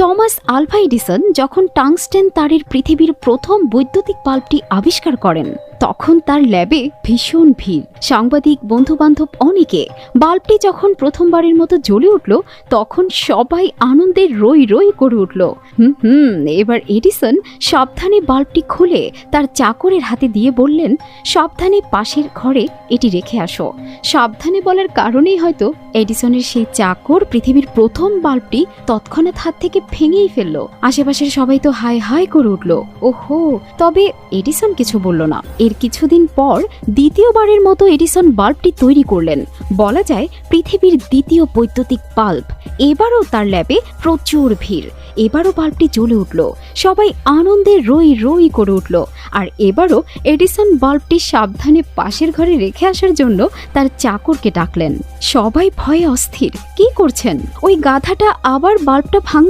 Thomas Alva Edison যখন tungsten তারের পৃথিবীর প্রথম বৈদ্যুতিক বাল্বটি আবিষ্কার করেন। তখন তার ল্যাবে ভীষণ ভিড়। সাংবাদিক, বন্ধুবান্ধব অনেকে। বাল্বটি যখন প্রথমবারের মতো জ্বলে উঠল, তখন সবাই আনন্দে রই রই করে উঠল। হুম হুম, এবার এডিসন সাবধানে বাল্বটি খুলে তার চাকরের হাতে দিয়ে বললেন, সাবধানে পাশের ঘরে এটি রেখে আসো। সাবধানে বলার কারণেই হয়তো এডিসনের সেই চাকর পৃথিবীর প্রথম বাল্বটি তৎক্ষণাৎ হাত থেকে ভেঙেই ফেলল। আশেপাশের সবাই তো হাই হাই করে উঠল। ওহো, তবে এডিসন কিছু বলল না। এর কিছুদিন পর দ্বিতীয়বারের মতো এডিসন বাল্বটি তৈরি করলেন। বলা যায়, পৃথিবীর দ্বিতীয় বৈদ্যুতিক বাল্ব। এবারও তার ল্যাবে প্রচুর ভিড়। এবারও বাল্বটি জ্বলে উঠল। সবাই আনন্দে রই রই করে উঠল। আর এবারও এডিসন বাল্বটি সাবধানে পাশের ঘরে রেখে আসার জন্য তার চাকরকে ডাকলেন। সবাই ভয়ে অস্থির। কি করছেন? ওই গাধাটা আবার বাল্বটা ভাঙবে